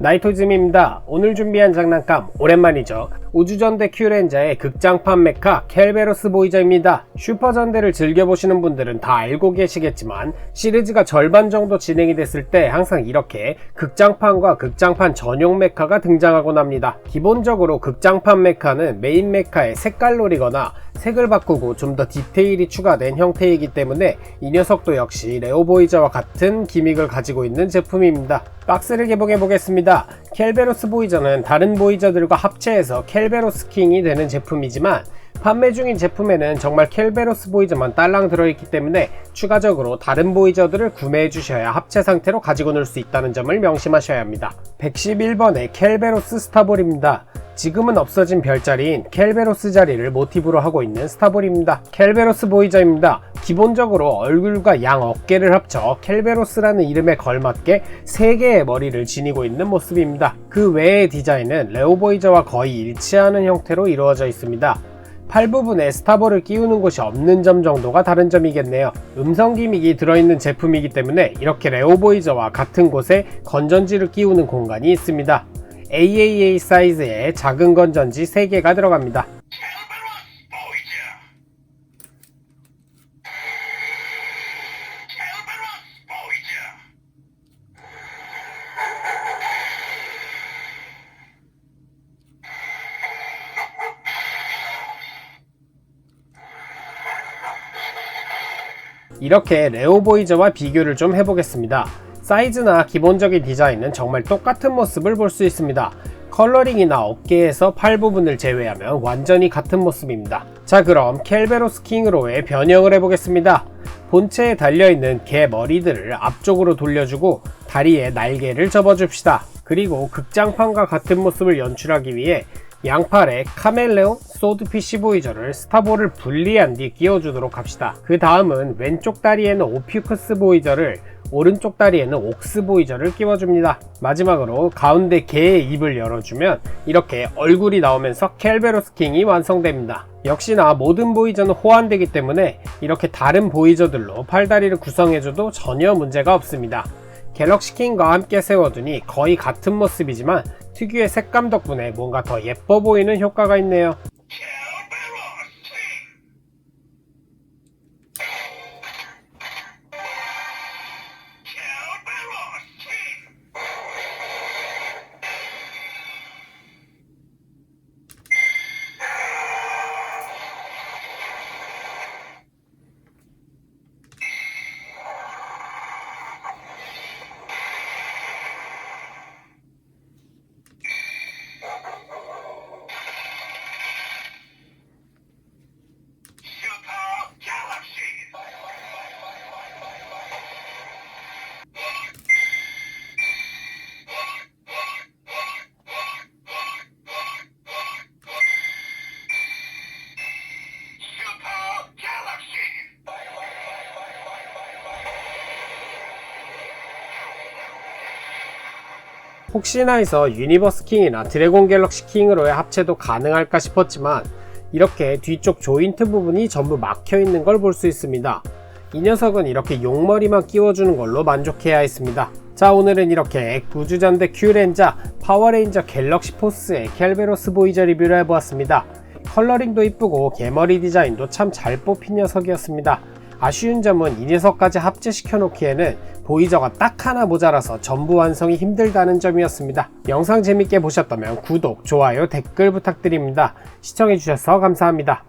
나이토즘입니다. 오늘 준비한 장난감 오랜만이죠. 우주전대 큐렌자의 극장판 메카 켈베로스 보이저입니다. 슈퍼전대를 즐겨보시는 분들은 다 알고 계시겠지만 시리즈가 절반 정도 진행이 됐을 때 항상 이렇게 극장판과 극장판 전용 메카가 등장하곤 합니다. 기본적으로 극장판 메카는 메인 메카의 색깔놀이거나 색을 바꾸고 좀 더 디테일이 추가된 형태이기 때문에 이 녀석도 역시 레오보이저와 같은 기믹을 가지고 있는 제품입니다. 박스를 개봉해 보겠습니다. 켈베로스 보이저는 다른 보이저들과 합체해서 켈베로스 킹이 되는 제품이지만 판매 중인 제품에는 정말 켈베로스 보이저만 딸랑 들어있기 때문에 추가적으로 다른 보이저들을 구매해 주셔야 합체 상태로 가지고 놀 수 있다는 점을 명심하셔야 합니다. 111번의 켈베로스 스타볼입니다. 지금은 없어진 별자리인 켈베로스 자리를 모티브로 하고 있는 스타볼입니다. 켈베로스 보이저입니다. 기본적으로 얼굴과 양 어깨를 합쳐 켈베로스라는 이름에 걸맞게 3개의 머리를 지니고 있는 모습입니다. 그 외의 디자인은 레오보이저와 거의 일치하는 형태로 이루어져 있습니다. 팔 부분에 스타볼을 끼우는 곳이 없는 점 정도가 다른 점이겠네요. 음성 기믹이 들어있는 제품이기 때문에 이렇게 레오보이저와 같은 곳에 건전지를 끼우는 공간이 있습니다. AAA 사이즈의 작은 건전지 3개가 들어갑니다. 이렇게 레오보이저와 비교를 좀 해보겠습니다. 사이즈나 기본적인 디자인은 정말 똑같은 모습을 볼 수 있습니다. 컬러링이나 어깨에서 팔 부분을 제외하면 완전히 같은 모습입니다. 자 그럼 켈베로스 킹으로의 변형을 해보겠습니다. 본체에 달려있는 개 머리들을 앞쪽으로 돌려주고 다리에 날개를 접어줍시다. 그리고 극장판과 같은 모습을 연출하기 위해 양팔에 카멜레온 소드피시 보이저를 스타볼을 분리한 뒤 끼워주도록 합시다. 그 다음은 왼쪽 다리에는 오피쿠스 보이저를 오른쪽 다리에는 옥스 보이저를 끼워줍니다. 마지막으로 가운데 개의 입을 열어주면 이렇게 얼굴이 나오면서 켈베로스 킹이 완성됩니다. 역시나 모든 보이저는 호환되기 때문에 이렇게 다른 보이저들로 팔다리를 구성해줘도 전혀 문제가 없습니다. 갤럭시 킹과 함께 세워두니 거의 같은 모습이지만 특유의 색감 덕분에 뭔가 더 예뻐 보이는 효과가 있네요. 혹시나 해서 유니버스 킹이나 드래곤 갤럭시 킹으로의 합체도 가능할까 싶었지만 이렇게 뒤쪽 조인트 부분이 전부 막혀 있는 걸 볼 수 있습니다. 이 녀석은 이렇게 용머리만 끼워주는 걸로 만족해야 했습니다. 자 오늘은 이렇게 구주전대 큐렌자 파워레인저 갤럭시 포스의 켈베로스 보이저 리뷰를 해보았습니다. 컬러링도 이쁘고 개머리 디자인도 참 잘 뽑힌 녀석이었습니다. 아쉬운 점은 이 녀석까지 합체시켜 놓기에는 보이저가 딱 하나 모자라서 전부 완성이 힘들다는 점이었습니다. 영상 재밌게 보셨다면 구독, 좋아요, 댓글 부탁드립니다. 시청해주셔서 감사합니다.